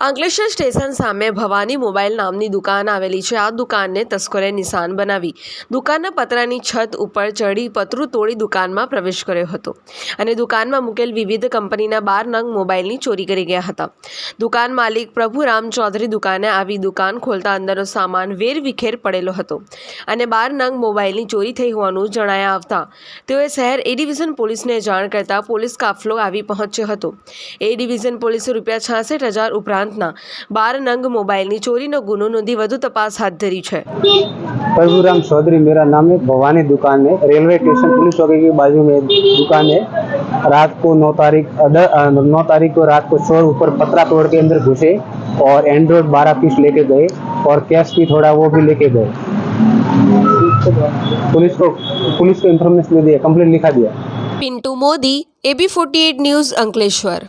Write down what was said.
Ankleshwar station સામે Bhavani mobile નામની દુકાન આવેલી છે. આ દુકાનને તસ્કરે નિશાન બનાવી. દુકાનના પતરાની છત ઉપર ચડી પતરું તોડી દુકાનમાં પ્રવેશ કર્યો હતો અને દુકાનમાં મૂકેલ વિવિધ કંપનીના બાર નંગ મોબાઈલની ચોરી કરી ગયા હતા. દુકાન માલિક પ્રભુરામ ચૌધરી દુકાને આવી દુકાન ખોલતા અંદરનો સામાન વેરવિખેર પડેલો હતો અને બાર નંગ મોબાઈલની ચોરી થઈ હોવાનું જણાયા આવતા તેઓએ શહેર એ ડિવિઝન પોલીસને જાણ કરતા પોલીસ કાફલો આવી પહોંચ્યો હતો. એ ડિવિઝન પોલીસે રૂપિયા છાસઠ હજાર ઉપરાંતના બાર નંગ મોબાઈલની ચોરીનો ગુનો નોંધી વધુ તપાસ હાથ ધરી છે प्रभुराम चौधरी मेरा नाम है भवानी दुकान है रेलवे स्टेशन पुलिस चौकी के बाजू में दुकान है रात को नौ तारीख नौ तारीख को रात को चोर ऊपर पतरा तोड़ के अंदर घुसे और एंड्रॉइड बारह पीस लेके गए और कैश भी थोड़ा वो भी लेके गए पुलिस को पुलिस को इन्फॉर्मेशन दे दिया कंप्लेंट लिखा दिया Pintu Modi A B forty news Ankleshwar